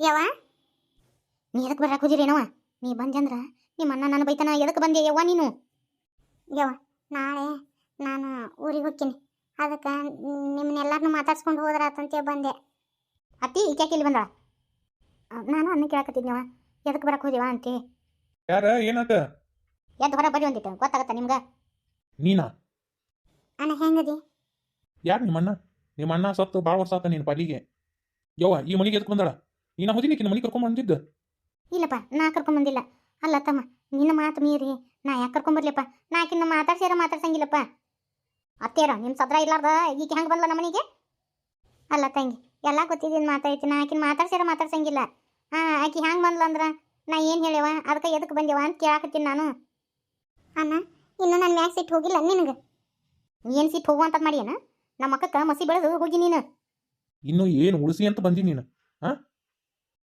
ಯವ್ವ? ನೀ ಎದಕ್ಕೆ ಬರಕ್ಕೆ ಹೋದಿರೇನವ ನೀ ಬಂದ್ಯಂದ್ರ ನಿಮ್ಮ ಅಣ್ಣ ನನ್ನ ಬೈತಾನ ಎದಕ್ಕೆ ಬಂದೆ ಯವ್ವ ನೀನು? ಯವ್ವ ನಾಳೆ ನಾನು ಊರಿಗೆ ಹೋಗ್ತೀನಿ. ಅದಕ್ಕೆ ನಿಮ್ಮನ್ನೆಲ್ಲರನ್ನೂ ಮಾತಾಡ್ಸ್ಕೊಂಡು ಹೋದ್ರಾತಂತೆ ಬಂದೆ. ಅತ್ತಿ ಈಕ್ಯಾಕೆ ಇಲ್ಲಿ ಬಂದಳ? ನಾನು ಅನ್ನ ಕೇಳಕತ್ತಿದ್ನವ ಎದಕ್ಕೆ ಬರಕ್ಕೆ ಹೋದಿವ ಅಂತೆ? ಯಾರ ಏನಾತ? ಎದ್ದು ಹೊರ ಬರ್ರಿ ಒಂದಿಟ್ಟು ಗೊತ್ತಾಗತ್ತ ನಿಮ್ಗೆ? ನೀನಾ? ಅಣ್ಣ ಹೆಂಗದಿ? ಯಾರು ನಿಮ್ಮ ಅಣ್ಣ ನಿಮ್ಮ ಅಣ್ಣ ಸತ್ತು ಭಾಳ ವರ್ಷ ಆತ ನೀನು ಪಾಲಿಗೆ ಯವ್ವ ಈ ಮನೆಗೆ ಎದಕ್ಕೆ ಬಂದಾಳ? ನೀನು ಕಿನ್ನ ಮನಿ ಕರ್ಕೊಂಡ್ ಬಂದಿದ್ದ? ಇಲ್ಲಪ್ಪ ನಾ ಕರ್ಕೊಂಬಂದಿಲ್ಲ ಅಲ್ಲ ತಮ್ಮ ನಿನ್ನ ಮಾತು ಮೀರಿ ನಾ ಯಾಕೆ ಕರ್ಕೊಂಬರ್ಲಿಪ್ಪ ನಾ ಆಕಿನ್ನ ಮಾತಾಡ್ಸ್ಯಾರ ಮಾತಾಡ್ಸಂಗಿಲ್ಲಪ್ಪ. ಅತ್ತೇರ ನಿಮ್ಮ ಸದ್ರ ಇಲ್ಲಾರ್ದ ಈಗ ಹೆಂಗೆ ಬಂದ್ಲ ನಮ್ಮನಿಗೆ? ಅಲ್ಲ ತಂಗಿ ಎಲ್ಲ ಗೊತ್ತಿದ್ದೀನಿ ಮಾತಾಡ್ತಿ ನಾ ಆಕಿನ ಮಾತಾಡ್ಸ್ಯಾರ ಮಾತಾಡ್ಸಂಗಿಲ್ಲ. ಹಾಂ ಆಕಿ ಹೆಂಗೆ ಬಂದ್ಲ ಅಂದ್ರೆ ನಾ ಏನು ಹೇಳ್ಯವ? ಅದಕ್ಕೆ ಎದಕ್ಕೆ ಬಂದೇವ ಅಂತ ಕೇಳಾಕತ್ತೀನಿ ನಾನು. ಅಣ್ಣ ಇನ್ನು ನನ್ನ ಮ್ಯಾಕ್ ಸಿಟ್ಟು ಹೋಗಿಲ್ಲ ನಿನಗೆ? ಏನು ಸಿಟ್ಟು ಹೋಗುವಂತ ಮಾಡಿಯೇನ? ನಮ್ಮ ಅಕ್ಕಕ್ಕೆ ಮಸಿ ಬೆಳೆದು ಹೋಗಿ ನೀನು. ಇನ್ನು ಏನು ಉಳಿಸಿ ಅಂತ ಬಂದಿ ನೀನು? ಹಾ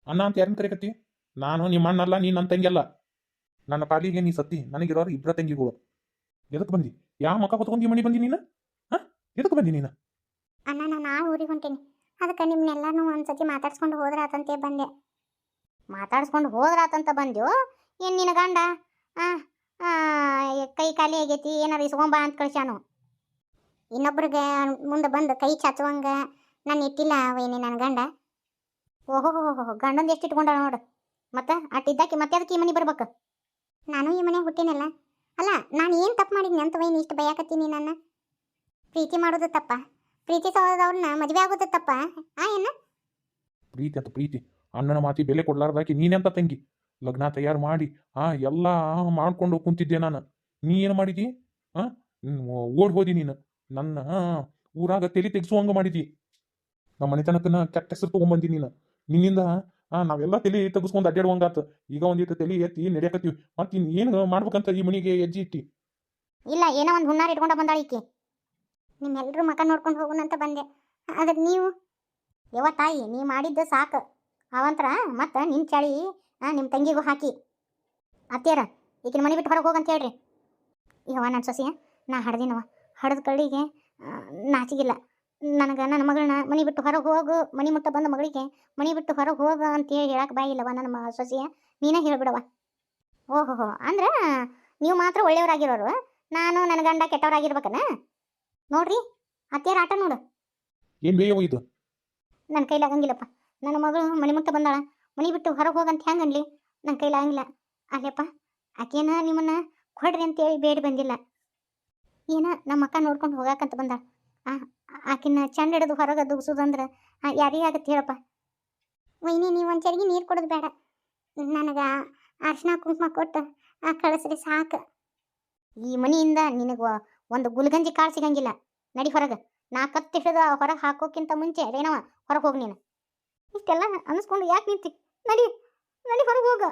ಅಣ್ಣ ಅಂತ ಯಾರನ್ನ ಕರಿಕತ್ತಿ ನಾನು ನಿಮ್ಮ ಅಣ್ಣ ಅಲ್ಲ ನೀನು ನನ್ನ ತಂಗಿ ಅಲ್ಲ ನನ್ನ ಪಾಲಿಗೆ ನೀ ಸತ್ತಿ. ನನಗಿರೋರು ಇಬ್ಬರ ತಂಗಿಗಳು. ಎದಕ್ಕೆ ಬಂದಿ? ಯಾವ ಮಕ್ಕ ಕೊತ್ಕೊಂಡು ಮಣಿ ಬಂದಿ ನೀನು? ಹಾಂ? ಎದಕ್ಕೆ ಬಂದಿ ನೀನು? ಅಣ್ಣ ನಾನು ಆ ಊರಿಗೆ ಹೊಂಟೇನಿ. ಅದಕ್ಕೆ ನಿಮ್ಮನ್ನೆಲ್ಲನೂ ಒಂದ್ಸತಿ ಮಾತಾಡ್ಸ್ಕೊಂಡು ಹೋದ್ರಾತಂತೆ ಬಂದೆ. ಮಾತಾಡ್ಸ್ಕೊಂಡು ಹೋದ್ರಾತಂತ ಬಂದ್ಯೋ? ಏನು ನಿನ್ನ ಗಂಡ? ಕೈ ಖಾಲಿ ಆಗೈತಿ, ಏನಾರು ಇಸ್ಕೊಂಬ ಅಂತ ಕಳ್ಸ್ಯಾನು? ಇನ್ನೊಬ್ರಿಗೆ ಮುಂದೆ ಬಂದು ಕೈ ಚಾಚುವಂಗ ನಾನು ಇಟ್ಟಿಲ್ಲ ವೈನಿ ನನ್ನ ಗಂಡ. ಓಹೋ ಗಂಡಂದು ಎಷ್ಟು ಇಟ್ಕೊಂಡ ನೋಡು. ಮತ್ತೆ ಅಟ್ಟಿದ್ದಾಕಿ ಮತ್ತೆ ಅದಕ್ಕೆ ಈ ಮನೆ ಬರ್ಬೇಕು? ನಾನು ಈ ಮನೆ ಹುಟ್ಟಿನಲ್ಲ. ಅಲ್ಲ ನಾನು ಏನು ತಪ್ಪು ಮಾಡಿದ್ನಿ ಅಂತ ವೈನ್ ಇಷ್ಟು ಬಯಾಕತ್ತೀನಿ ನನ್ನ? ಪ್ರೀತಿ ಮಾಡೋದು ತಪ್ಪ. ಪ್ರೀತಿ ಸೋದವ್ರನ್ನ ಮದುವೆ ಆಗೋದು ತಪ್ಪ. ಆ ಏನ? ಪ್ರೀತಿ ಅಂತ ಪ್ರೀತಿ. ಅಣ್ಣನ ಮಾತಿ ಬೆಲೆ ಕೊಡ್ಲಾರ್ದಾಕಿ ನೀನೆಂತ ತಂಗಿ? ಲಗ್ನ ತಯಾರು ಮಾಡಿ ಆ ಎಲ್ಲ ಮಾಡ್ಕೊಂಡು ಕುಂತಿದ್ದೆ ನಾನು. ನೀ ಏನು ಮಾಡಿದಿ? ಆ ಓಡ್ ಹೋದಿ ನೀನು. ನನ್ನ ಊರಾಗ ತಲೆ ತೆಗೆಸುವಂಗ ಮಾಡಿದಿ. ನಮ್ಮ ಮನೆತನಕನ ಕೆಟ್ಟ ಹೆಸರು ತಗೊಂಬಂದಿ ನೀನು. ನಿನ್ನಿಂದ ನಾವೆಲ್ಲ ತಲೆ ತಗಸ್ಕೊಂಡು ಅಡ್ಡಾಡುವಂಗಾತ ಈಗ ಒಂದಿಟ್ಟು ತಲೆ ಎತ್ತಿ ನಡೆಯಕತ್ತೀವಿ. ಮತ್ತೆ ಇನ್ ಏನು ಮಾಡ್ಬೇಕಂತ ಈ ಮನಿಗೆ ಹೆಜ್ಜೆ ಇಟ್ಟಿ? ಇಲ್ಲ, ಏನೋ ಒಂದು ಹುನ್ನಾರ ಇಟ್ಕೊಂಡ ಬಂದಾಳ ನಿಮ್ಮೆಲ್ಲರೂ ಮಕ ನೋಡ್ಕೊಂಡು ಹೋಗೋಣಂತ ಬಂದೆ. ಆದ್ರೆ ನೀವು? ಯವ ತಾಯಿ, ನೀ ಮಾಡಿದ್ದು ಸಾಕು. ಅವಂತರ, ಮತ್ತೆ ನಿನ್ನ ಚಳಿ ನಿಮ್ಮ ತಂಗಿಗೂ ಹಾಕಿ. ಅತ್ತೆಯರ ಈಗಿನ ಮನೆ ಬಿಟ್ಟು ಹೊರಗೆ ಹೋಗಂತ ಹೇಳ್ರಿ. ಯವ್ವ ನನ್ನ ಸೊಸೆಯ, ನಾ ಹಡ್ದಿನವ ಹಡ್ದ ಕಳ್ಳಿಗೆ ನಾಚಿಗಿಲ್ಲ. ನನಗೆ ನನ್ನ ಮಗಳನ್ನ ಮನೆ ಬಿಟ್ಟು ಹೊರಗೆ ಹೋಗು ಮನೆ ಮುಟ್ಟ ಬಂದ ಮಗಳಿಗೆ ಮನೆ ಬಿಟ್ಟು ಹೊರಗೆ ಹೋಗು ಅಂತ ಹೇಳಿ ಹೇಳಕ್ಕೆ ಬಾಯಿಲ್ಲವ ನನ್ನ ಸೊಸೆಯ. ನೀನೇ ಹೇಳ್ಬಿಡವ ಓಹೋ ಅಂದ್ರೆ ನೀವು ಮಾತ್ರ ಒಳ್ಳೆಯವರಾಗಿರೋರು ನಾನು ನನ್ನ ಗಂಡ ಕೆಟ್ಟವರಾಗಿರ್ಬೇಕನ? ನೋಡ್ರಿ ಅತ್ತೆಯರ ಆಟ ನೋಡು. ಏನು ಬೇಯೋ ಇದು? ನನ್ನ ಕೈಲಾಗಂಗಿಲ್ಲಪ್ಪ ನನ್ನ ಮಗಳು ಮನೆ ಮುಟ್ಟ ಬಂದಾಳ ಮನೆ ಬಿಟ್ಟು ಹೊರಗೆ ಹೋಗಂತ ಹೆಂಗೆ ಅನ್ಲಿ? ನನ್ನ ಕೈಲಾಗಂಗಿಲ್ಲ ಅಲ್ಲಪ್ಪ ಆಕೇನ ನಿಮ್ಮನ್ನ ಕೊಡ್ರಿ ಅಂತೇಳಿ ಬೇಡಿ ಬಂದಿಲ್ಲ. ಏನ ನಮ್ಮ ಅಕ್ಕ ನೋಡ್ಕೊಂಡು ಹೋಗಾಕಂತ ಬಂದಾಳ. ಆಕಿನ ಚಂಡ ಹಿಡಿದು ಹೊರಗೆ ದುಗ್ಸುದಂದ್ರೆ ಯಾರಿಗೆ ಆಗತ್ತೆ ಹೇಳಪ್ಪ? ವೈನಿ ನೀವು ಒಂದು ಚರಿಗೆ ನೀರು ಕೊಡೋದು ಬೇಡ. ನನಗೆ ಅರ್ಶಿನ ಕುಂಕುಮ ಕೊಟ್ಟು ಆ ಕಳಿಸ್ರಿ ಸಾಕು. ಈ ಮನೆಯಿಂದ ನಿನಗೆ ಒಂದು ಗುಲ್ಗಂಜಿ ಕಾಳು ಸಿಗಂಗಿಲ್ಲ. ನಡಿ ಹೊರಗೆ. ನಾ ಕತ್ತಿ ಹಿಡಿದು ಹೊರಗೆ ಹಾಕೋಕ್ಕಿಂತ ಮುಂಚೆ ರೇಣವ ಹೊರಗೆ ಹೋಗಿ ನೀನು. ಇಷ್ಟೆಲ್ಲ ಅನಿಸ್ಕೊಂಡು ಯಾಕೆ ನಿಂತಿ? ನಡಿ ನಡಿ ಹೊರಗೆ ಹೋಗ.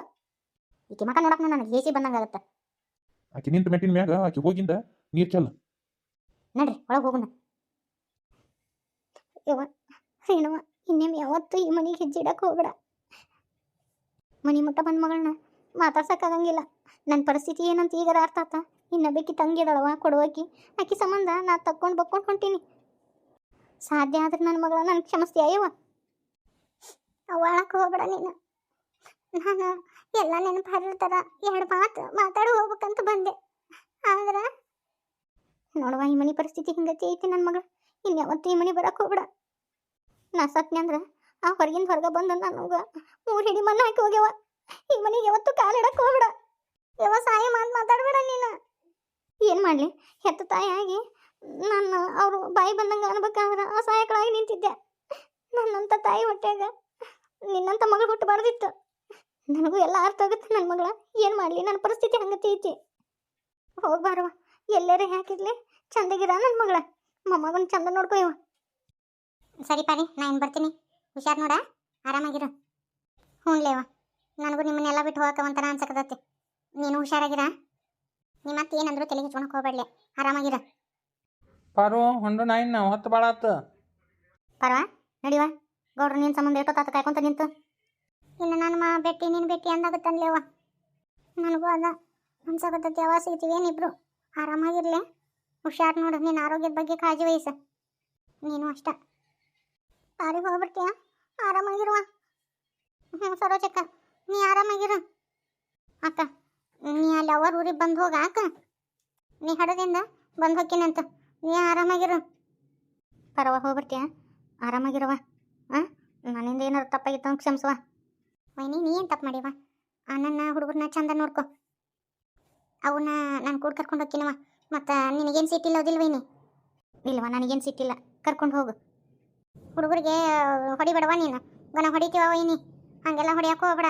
ಈಕೆ ಮಕ ನೋಡಕ್ಕೆ ನನಗೆ ಹೇಸಿ ಬಂದಂಗೆ ಆಗುತ್ತೆ. ಆಕೆ ನಿಂತ ಮೆಟ್ಟಿನ ಮ್ಯಾಗ ಆಕೆ ಹೋಗಿಂದ ನೀರು ಚೆಲ್ಲ. ನಡ್ರಿ ಒಳಗೆ ಹೋಗೋಣ. ಯವ್ವ ರೇಣವ ಇನ್ನೇನು ಯಾವತ್ತೂ ಈ ಮನೆಗೆ ಹೆಜ್ಜೆ ಇಡಕ್ಕೆ ಹೋಗ್ಬೇಡ. ಮನೆ ಮುಟ್ಟ ಬಂದ ಮಗಳನ್ನ ಮಾತಾಡ್ಸೋಕ್ಕಾಗಂಗಿಲ್ಲ. ನನ್ನ ಪರಿಸ್ಥಿತಿ ಏನಂತ ಈಗ ಅರ್ಥ ಆತ. ಇನ್ನ ಬೇಕಿ ತಂಗಿದಳವ ಕೊಡುವಕಿ ಆಕಿ ಸಂಬಂಧ ನಾ ತಕ್ಕೊಂಡು ಬಕ್ಕೊಂಡು ಹೊಂಟೀನಿ. ಸಾಧ್ಯ ಆದ್ರೆ ನನ್ನ ಮಗಳ ನನಗೆ ಕ್ಷಮಿಸ್ತೀಯ ಅಯ್ಯವ ಅವಳಕ್ಕೆ ಹೋಗ್ಬೇಡ ನೀನು. ನಾನು ಎಲ್ಲ ನೆನಪು ಎರಡು ಮಾತು ಮಾತಾಡಿ ಹೋಗ್ಬೇಕಂತ ಬಂದೆ. ಆದ್ರ ನೋಡುವ, ಈ ಮನೆ ಪರಿಸ್ಥಿತಿ ಹಿಂಗತಿ ಐತಿ ನನ್ನ ಮಗಳು? ಇನ್ಯಾವತ್ತು ಈ ಮನೆ ಬರಕ್ಕೆ ಹೋಗ್ಬೇಡ. ನಾ ಸತ್ನೆ ಅಂದ್ರೆ ಆ ಹೊರಗಿಂದ ಹೊರಗೆ ಬಂದು ನನಗ. ಮೂರು ಹಿಡಿ ಮಣ್ಣು ಹಾಕಿ ಹೋಗ್ಯವ. ಈ ಮನೆಗೆ ಯಾವತ್ತು ಕಾಲಿಡಕ್ಕೆ ಹೋಗ್ಬೇಡ. ಯಾವ ಸಹಾಯ ಮಾತು ಮಾತಾಡಬೇಡ ನೀನು. ಏನು ಮಾಡಲಿ? ಹೆತ್ತ ತಾಯಿಯಾಗಿ ನಾನು ಅವರು ಬಾಯಿ ಬಂದಂಗೆ ಅನ್ಬೇಕಾದ್ರೆ ಅಸಹಾಯಕಳಾಗಿ ನಿಂತಿದ್ದೆ. ನನ್ನಂಥ ತಾಯಿ ಹೊಟ್ಟೆಗ ನಿನ್ನಂಥ ಮಗಳು ಹುಟ್ಟಬಾರ್ದಿತ್ತು ನನಗೂ ಎಲ್ಲ ಅರ್ಥ ಆಗುತ್ತೆ ನನ್ನ ಮಗಳ. ಏನು ಮಾಡಲಿ? ನನ್ನ ಪರಿಸ್ಥಿತಿ ಹಂಗತಿ ಐತಿ. ಹೋಗ್ಬಾರವ ಎಲ್ಲರೇ ಹಾಕಿರ್ಲಿ ಚಂದಗಿರ ನನ್ನ ಮಗಳ. ಮೊಮ್ಮಗನ ಚಂದ ನೋಡ್ಕೊಯವ ಸರಿ ಪಾರಿ ನಾ ಏನು ಬರ್ತೀನಿ. ಹುಷಾರ್ ನೋಡ ಆರಾಮಾಗಿರು. ಹ್ಞೂನ್ಲೇವ ನನಗೂ ನಿಮ್ಮನ್ನೆಲ್ಲ ಬಿಟ್ಟು ಹೋಗಕ್ಕೆ ಒಂಥರ ಅನ್ಸಕತ್ತೈತಿ. ನೀನು ಹುಷಾರಾಗಿರ? ನಿಮ್ಮ ಮತ್ತೆ ಏನಂದ್ರು ತಲೆಗೆ ಹಚ್ಕೊಳಕ್ ಹೋಗ್ಬೇಡ್ಲೆ ಆರಾಮಾಗಿರ. ಪಾರು ಹೊಂಡು ನಾಯಿನ ಹೊತ್ತು ಭಾಳ ಆತ. ಪರವಾ ನಡಿವ. ಗೌಡ್ರು ನಿನ್ನ ಸಂಬಂಧ ಎಷ್ಟೊತ್ತಾತ ಕಾಯ್ಕೊಂತ ನಿಂತು. ಇನ್ನು ನಾನು ಮಾ ಭೇಟಿ ನೀನು ಭೇಟಿ ಅಂದಾಗತ್ತನ್ಲೇವ ನನಗೂ ಅದ ಅನ್ಸಕತ್ತೈತಿ ಯಾವ ಸಿಗ್ತೀವಿ ಏನಿಬ್ರು ಆರಾಮಾಗಿರ್ಲಿ. ಹುಷಾರ್ ನೋಡು, ನಿನ್ನ ಆರೋಗ್ಯದ ಬಗ್ಗೆ ಕಾಳಜಿ ವಹಿಸ. ನೀನು ಅಷ್ಟ. ಪಾರಿಗೆ ಹೋಗ್ಬಿಡ್ತೀಯ? ಆರಾಮಾಗಿರುವ? ಹ್ಞೂ ಸರೋಜಕ್ಕ, ನೀ ಆರಾಮಾಗಿರು. ಅಕ್ಕ, ನೀ ಅಲ್ಲಿ ಅವರ ಊರಿಗೆ ಬಂದು ಹೋಗ, ಅಕ್ಕ. ನೀ ಹಡದಿಂದ ಬಂದು ಹೋಗ್ತೀನಂತ. ನೀ ಆರಾಮಾಗಿರು. ಪರವ, ಹೋಗ್ಬಿಡ್ತೀಯ? ಆರಾಮಾಗಿರವ ಹಾಂ ನನ್ನಿಂದ ಏನಾರು ತಪ್ಪಾಗಿತ್ತು ಅಂತ ಕ್ಷಮಿಸುವ. ವೈನಿ, ನೀ ಏನು ತಪ್ಪು ಮಾಡಿವ? ನನ್ನ ಹುಡುಗರನ್ನ ಚಂದ ನೋಡ್ಕೊ. ಅವನ್ನ ನಾನು ಕೂಡ ಕರ್ಕೊಂಡು ಹೋಗ್ತೀನವ ಮತ್ತು ನಿನಗೇನು ಸಿಟ್ಟಿಲ್ಲ ಓದಿಲ್ಲ ವೈನಿ ಇಲ್ವ, ನನಗೇನು ಸಿಟ್ಟಿಲ್ಲ ಕರ್ಕೊಂಡು ಹೋಗು. ಹುಡುಗರಿಗೆ ಹೊಡಿಬೇಡವ ನೀನು? ಗನ ಹೊಡಿತೀವ ವೈನಿ ಹಂಗೆಲ್ಲ ಹೊಡಿಯಕ್ಕೆ ಹೋಗ್ಬೇಡ.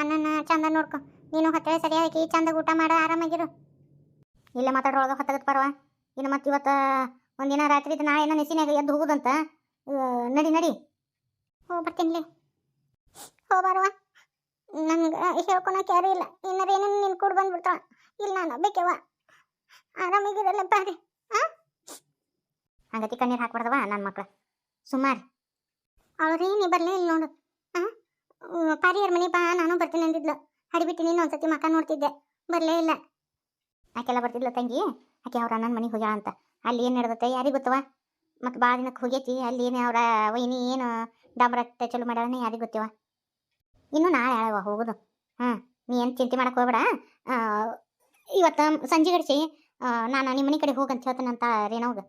ಅಣ್ಣನ ಚಂದ ನೋಡ್ಕೊ. ನೀನು ಹೊತ್ತಳೆ ಸರಿಯಾಗಿ ಚಂದ ಊಟ ಮಾಡ, ಆರಾಮಾಗಿರು. ಇಲ್ಲ ಮಾತಾಡೋಳಗ ಹೊತ್ತಾಗತ್ತೆ ಪರವ. ಇನ್ನು ಮತ್ತೆ ಇವತ್ತು, ಒಂದಿನ ರಾತ್ರಿ ನಾಳೆ ಏನೋ ನೆಸಿನಾಗ ಎದ್ದು ಹೋಗುದಂತ. ನಡಿ ನಡಿ. ಹೋ, ಬರ್ತೀನಿ ಹೋಗ್ಬಾರವ ನನ್ಗೆ ಹೇಳ್ಕೊಳಕ್ಕೆ ಯಾರೂ ಇಲ್ಲ ಇನ್ನು ಏನೇನು ನಿನ್ ಕೂಡ ಬಂದ್ಬಿಡ್ತಾಳ. ಇಲ್ಲ ನಾನು ಬೇಕವ ಆರಾಮಾಗಿರಲ್ಲ ಬಾರಿ. ಹಂಗತಿ ಕಣ್ಣೀರು ಹಾಕ್ಬಾರ್ದವ ನನ್ನ ಮಕ್ಳು. ಸುಮಾರು ಅವಳು ನೀ ಬರಲೇ ಇಲ್ಲ ನೋಡು. ಹಾಂ ಪಾರಿಯರ್ ಮನೆ ಬಾ, ನಾನು ಬರ್ತೀನಿ ಅಂದಿದ್ಲು. ಹಡಿಬಿಟ್ಟು ನೀನು ಒಂದ್ಸತಿ ಮಕ್ಕ ನೋಡ್ತಿದ್ದೆ. ಬರಲೇ ಇಲ್ಲ. ಆಕೆಲ್ಲ ಬರ್ತಿದ್ಲು ತಂಗಿ. ಆಕೆ ಅವ್ರ ಅಣ್ಣನ ಮನೆಗೆ ಹೋಗ್ಯಾಳ ಅಂತ. ಅಲ್ಲಿ ಏನು ನಡೆದತ್ತೆ ಯಾರಿಗೆ ಗೊತ್ತವ ಮತ್ತು ಭಾಳ ದಿನಕ್ಕೆ ಹೋಗೈತಿ, ಅಲ್ಲಿ ಏನು ಅವರ ವೈನಿ ಏನು ಡಾಂಬರಟ್ಟೆ ಚಲೋ ಮಾಡ್ಯಾಳನೆ ಯಾರಿಗೆ ಗೊತ್ತಿವ ಇನ್ನು ನಾಳೆ ಹೇಳವ ಹೋಗೋದು. ಹಾಂ ನೀ ಏನು ಚಿಂತೆ ಮಾಡಕ್ಕೆ ಹೋಗ್ಬೇಡ. ಇವತ್ತು ಸಂಜೆ ಗಡಿಸಿ ನಾನು ನಿಮ್ಮ ಮನೆ ಕಡೆ ಹೋಗಂತ ಹೇಳ್ತೇನಂತ ರೇಣೋಗ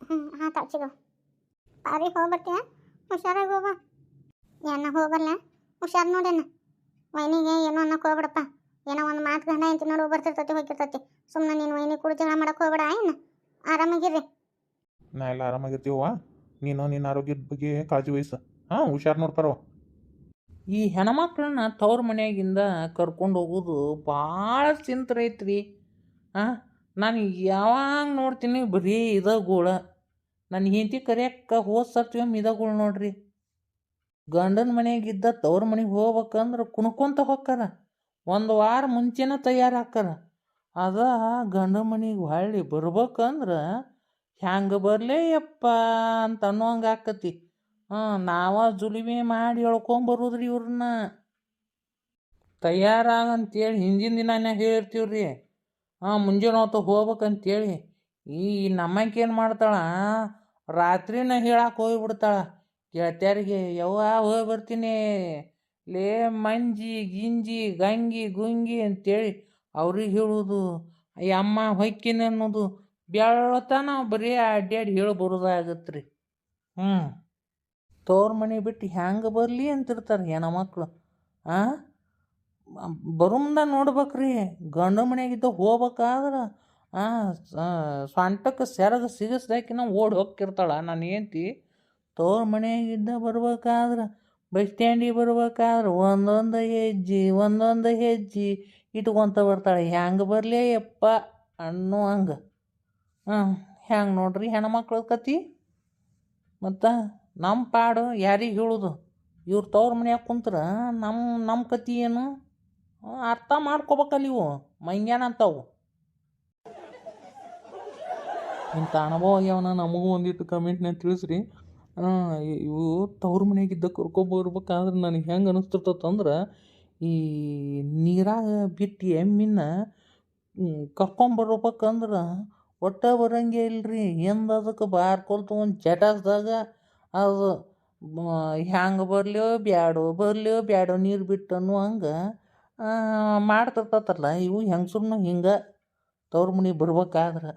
ಹ್ಞೂ ಹಾಂ ತಾಚಿಗ ಪಾರಿ ಹೋಗ್ಬರ್ತೀಯ? ಹುಷಾರಾಗಿ ಹೋಗ ಏನ ಹೋಗಲ್ಲ. ಹುಷಾರು ನೋಡೇನ. ವೈನಿಗೆ ಏನೋ ಅನ್ನಕ್ಕೆ ಹೋಗ್ಬಿಡಪ್ಪ. ಏನೋ ಒಂದು ಮಾತು ಗಂಡ ಎಂತ ನೋಡಿ ಬರ್ತಿರ್ತೈತಿ ಹೋಗಿರ್ತೈತಿ ಸುಮ್ಮನೆ ನೀನು ವೈನಿ ಕೂಡ ಜಗಳ ಮಾಡಕ್ಕೆ ಹೋಗ್ಬೇಡ ಏನು? ಆರಾಮಾಗಿರ್ರಿ. ನಾ ಎಲ್ಲ ಆರಾಮಾಗಿರ್ತೀವ ನೀನು ನಿನ್ನ ಆರೋಗ್ಯದ ಬಗ್ಗೆ ಕಾಳಜಿ ವಹಿಸು. ಹಾಂ ಹುಷಾರು ನೋಡ್ ಪರವ. ಈ ಹೆಣ್ಮಕ್ಳನ್ನ ತವ್ರ ಮನೆಯಾಗಿಂದ ಕರ್ಕೊಂಡು ಹೋಗೋದು ಭಾಳ ಚಿಂತೆ ಐತ್ರಿ. ಹಾಂ ನಾನು ಯಾವಾಗ ನೋಡ್ತೀನಿ ಬರೀ ಇದ ಗೋಳ ನನ್ನ ಹೆಂಡತಿ ಕರಿಯಕ್ಕ ಹೋದ ಸರ್ತಿವಮ್ಮ ಇದ ಗೋಳ ನೋಡ್ರಿ. ಗಂಡನ ಮನೆಗಿದ್ದ ತವ್ರ ಮನೆಗೆ ಹೋಗ್ಬೇಕಂದ್ರೆ ಕುಣ್ಕೊಂತ ಹೋಕ್ಕಾರ. ಒಂದು ವಾರ ಮುಂಚೆನೇ ತಯಾರಾಕ್ಕಾರ ಅದ ಗಂಡನ ಮನೆಗೆ ಹೊಳ್ಳಿ ಬರ್ಬೇಕಂದ್ರೆ ಹ್ಯಾಂಗೆ ಬರಲೇ ಯಪ್ಪ ಅಂತ ಅನ್ನೋಂಗೆ ಆಕತಿ. ಹಾಂ ನಾವ ಜುಲಿಮೆ ಮಾಡಿ ಹೇಳ್ಕೊಂಬರುದ್ರಿ ಇವ್ರನ್ನ. ತಯಾರಾಗಂತೇಳಿ ಹಿಂದಿನ ದಿನನೇ ಹೇಳಿರ್ತೀವ್ರಿ ಹಾಂ ಮುಂಜಾನೆ ಹೊತ್ತು ಹೋಗ್ಬೇಕಂತೇಳಿ, ಈ ನಮ್ಮಕ್ಕೇನು ಮಾಡ್ತಾಳ? ರಾತ್ರಿನ ಹೇಳಕ್ಕೆ ಹೋಗ್ಬಿಡ್ತಾಳ. ಗೆಳತ್ಯಾರಿಗೆ, ಯವ್ವ, ಹೋಗಿ ಬರ್ತೀನಿ. ಲೇ, ಮಂಜಿ, ಗಿಂಜಿ, ಗಂಗಿ, ಗುಂಗಿ ಅಂತೇಳಿ ಅವ್ರಿಗೆ ಹೇಳೋದು. ಅಮ್ಮ ಹೊಯ್ಕಿನಿ ಅನ್ನೋದು. ಬೆಳತನ ಬರೀ ಅಡ್ಡಾಡಿ ಹೇಳಿ ಬರೋದಾಗತ್ತೆ ರೀ ಹ್ಞೂ ತೋರ್ ಮನೆ ಬಿಟ್ಟು ಹ್ಯಾಂಗೆ ಬರಲಿ ಅಂತಿರ್ತಾರೆ ಹೆಣ್ಮಕ್ಳು. ಆ? ಬರೋ ನೋಡ್ಬೇಕು ನೋಡ್ಬೇಕ್ರಿ. ಗಂಡ ಮನೆಯಾಗಿದ್ದ ಹೋಗ್ಬೇಕಾದ್ರೆ ಸ್ವಂಟಕ್ಕೆ ಸೆರಗ ಸಿಗಿಸ್ದಾಕಿನ ಓಡಿ ಹೋಗ್ತಿರ್ತಾಳೆ. ನಾನು ಹೆಂಡ್ತಿ ತೋರ್ ಮನೆಯಾಗಿದ್ದ ಬರ್ಬೇಕಾದ್ರೆ, ಬಸ್ ಸ್ಟ್ಯಾಂಡಿಗೆ ಬರ್ಬೇಕಾದ್ರೆ, ಒಂದೊಂದು ಹೆಜ್ಜೆ ಒಂದೊಂದು ಹೆಜ್ಜೆ ಇಟ್ಕೊಂತ ಬರ್ತಾಳೆ. ಹ್ಯಾಂಗೆ ಬರಲೇ ಯಪ್ಪ ಅನ್ನೋ ಹಂಗೆ. ಹಾಂ ಹ್ಯಾಂಗೆ ನೋಡ್ರಿ ಹೆಣ್ಮಕ್ಳ ಕತಿ? ಮತ್ತು ನಮ್ಮ ಪಾಡು ಯಾರಿಗೆ ಹೇಳೋದು? ಇವ್ರು ತವ್ರ ಮನ್ಯಾಗ ಕುಂತ್ರ ನಮ್ಮ ನಮ್ಮ ಕತಿ ಏನು? ಅರ್ಥ ಮಾಡ್ಕೋಬೇಕಲ್ಲ ಇವು ಮಂಗ್ಯಾನಂತಾವು ಇಂಥ ಅನುಭವ ಆಗ್ಯಾವನ ನಮಗೂ ಒಂದಿತ್ತು ಕಮೆಂಟ್ನಾಗ ತಿಳಿಸ್ರಿ. ಇವು ತವ್ರ ಮನೆಯಾಗಿದ್ದ ಕರ್ಕೊಬರ್ಬೇಕಾದ್ರೆ ನನಗೆ ಹೆಂಗೆ ಅನಿಸ್ತಿರ್ತಂದ್ರೆ ಈ ನೀರಾಗ ಬಿಟ್ಟು ಎಮ್ಮಿನ ಕರ್ಕೊಂಬರ್ಬೇಕಂದ್ರೆ ಒಟ್ಟ ಬರಂಗೇ ಇಲ್ರಿ. ಹಿಂದೆ ಅದಕ್ಕೆ ಬಾರ್ಕೊಲ್ ತೊಗೊಂಡು ಜಟಾಸ್ದಾಗ ಅದು ಹ್ಯಾಂಗೆ ಬರ್ಲಿಯೋ ಬ್ಯಾಡೋ ಬರ್ಲಿಯೋ ಬ್ಯಾಡೋ ನೀರು ಬಿಟ್ಟು ಹಂಗೆ ಮಾಡ್ತಿರ್ತತಲ್ಲ ಇವು ಹೆಂಗಸ್ರು ಹಿಂಗೆ ತವ್ರ ಮನೆ ಬರ್ಬೇಕಾದ್ರೆ